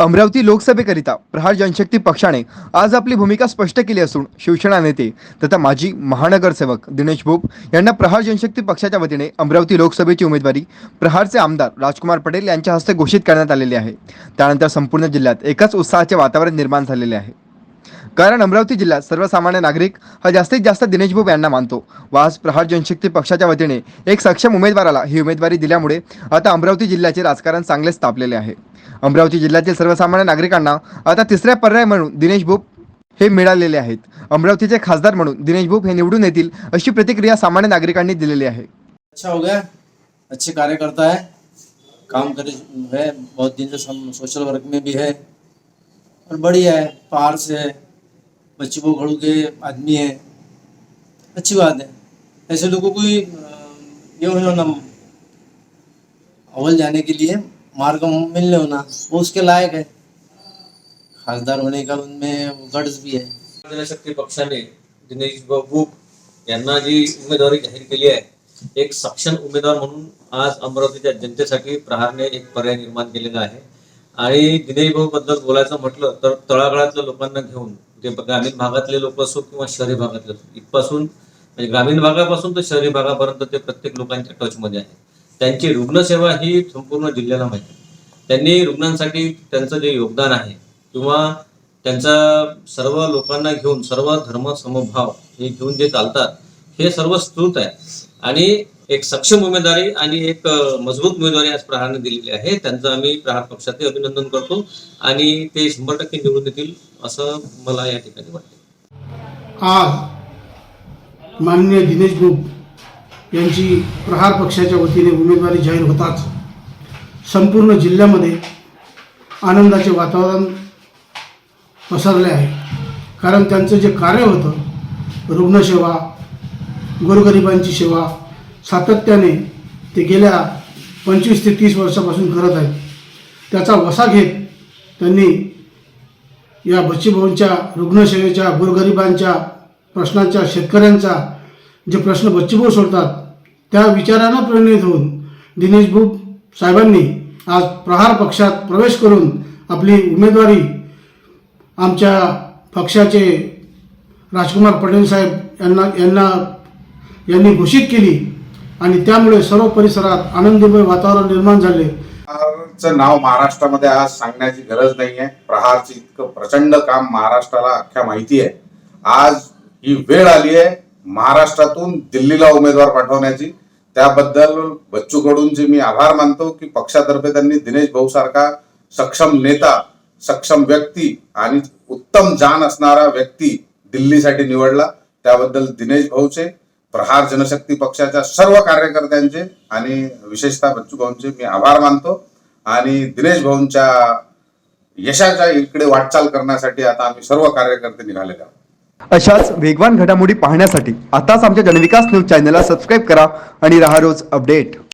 अमरावती लोकसभेकरिता प्रहार जनशक्ती पक्षाने आज आपली भूमिका स्पष्ट केली असून शिवसेना नेते तथा माजी महानगरसेवक दिनेश भोप यांना प्रहार जनशक्ती पक्षाच्या वतीने अमरावती लोकसभेची उमेदवारी प्रहारचे आमदार राजकुमार पटेल यांच्या हस्ते घोषित करण्यात आलेली आहे. त्यानंतर संपूर्ण जिल्ह्यात एकाच उत्साहाचे वातावरण निर्माण झालेले आहे. कारण अमरावती जिल्ह्यात सर्वसामान्य नागरिक हा जास्तीत जास्त दिनेश भोप यांना मानतो. वास प्रहार जनशक्ती पक्षाच्या वतीने एक सक्षम उमेदवाराला ही उमेदवारी दिल्यामुळे आता अमरावती जिल्ह्याचे राजकारण चांगलेच तापलेले आहे. अमरावती जिल्ह्यातील सर्वसामान्य नागरिकांना आता तिसऱ्या पर्याय म्हणून दिनेश भोप हे मिळालेले आहेत. अमरावतीचे खासदार म्हणून दिनेश भोप हे निवडून येतील अशी प्रतिक्रिया सामान्य नागरिकांनी दिलेली आहे. अच्छा हो गया. अच्छे कार्यकर्ता है. काम करे है. बहुत दिन से सोशल वर्क में भी है. और बढ़िया है. पहाड़ से है. बच्ची को घड़ू के आदमी है। अच्छी बात है। ऐसे लोगों को ही, ये होना अव्वल जाने के लिए मार्ग मिलने होना वो उसके लायक है। खासदार होने का उनमें गट्स भी है। जनशक्ती पक्षाने दिनेश बाबू यांना जी उमेदवारी जाहीर केली आहे एक सक्षम उमेदवार म्हणून आज अमरावतीच्या जनतेसाठी प्रहारने एक पर्याय निर्माण केलेला आहे. आणि दिनेश भाऊ बद्दल बोलायचं म्हटलं तर तळागाळातल्या लोकांना घेऊन ग्रामीण भागातले लोक असो किंवा शहरी भागातले असो इथपासून म्हणजे ग्रामीण भागापासून तर शहरी भागापर्यंत ते प्रत्येक लोकांच्या टचमध्ये आहे त्यांची रुग्णसेवा ही संपूर्ण जिल्ह्याला माहिती आहे. त्यांनी रुग्णांसाठी त्यांचं जे योगदान आहे किंवा त्यांचा सर्व लोकांना घेऊन सर्व धर्म समभाव हे घेऊन जे चालतात हे सर्व स्तुत आहे आणि एक सक्षम उमेदवारी आणि एक मजबूत उमेदवारी आज प्रहारने दिलेली आहे. त्यांचं आम्ही प्रहार पक्षाचे अभिनंदन करतो आणि ते शंभर टक्के निवडून येतील असं मला या ठिकाणी वाटतं. आज माननीय दिनेश ग्रुप यांची प्रहार पक्षाच्या वतीने उमेदवारी जाहीर होताच संपूर्ण जिल्ह्यामध्ये आनंदाचे वातावरण पसरले आहे. कारण त्यांचं जे कार्य होतं रुग्णसेवा गोरगरिबांची सेवा सातत्याने ते गेल्या पंचवीस ते तीस वर्षापासून करत आहेत. त्याचा वसा घेत त्यांनी या बच्चीभाऊंच्या रुग्णसेवेच्या गोरगरिबांच्या प्रश्नांच्या शेतकऱ्यांचा जे प्रश्न बच्चीभाऊ सोडतात त्या विचारानं प्रेरणित होऊन दिनेश भूप साहेबांनी आज प्रहार पक्षात प्रवेश करून आपली उमेदवारी आमच्या पक्षाचे राजकुमार पटेल साहेब यांना यांना यांनी घोषित केली. आणि त्यामुळे सर्व परिसरात आनंदीमय वातावरण निर्माण झाले. नाव महाराष्ट्रामध्ये आज सांगण्याची गरज नाही आहे प्रहारचं इतकं प्रचंड काम महाराष्ट्राला अख्ख्या माहिती आहे. आज ही वेळ आली आहे महाराष्ट्रातून दिल्लीला उमेदवार पाठवण्याची. त्याबद्दल बच्चू कडूंचे मी आभार मानतो की पक्षातर्फे त्यांनी दिनेश भाऊ सारखा सक्षम नेता सक्षम व्यक्ती आणि उत्तम जाण असणारा व्यक्ती दिल्लीसाठी निवडला. त्याबद्दल दिनेश भाऊचे प्रहार जनशक्ती पक्षाच्या सर्व कार्यकर्त्यांचे आणि विशेषतः बच्चू भाऊंचे मी आभार मानतो. आणि दिनेश भाऊंच्या यशाच्या इकडे वाटचाल करण्यासाठी आता आम्ही सर्व कार्यकर्ते निघालेले आहोत. अशाच वेगवान घडामोडी पाहण्यासाठी आताच आमच्या जनविकास न्यूज चॅनलला सबस्क्राईब करा आणि राहा रोज अपडेट.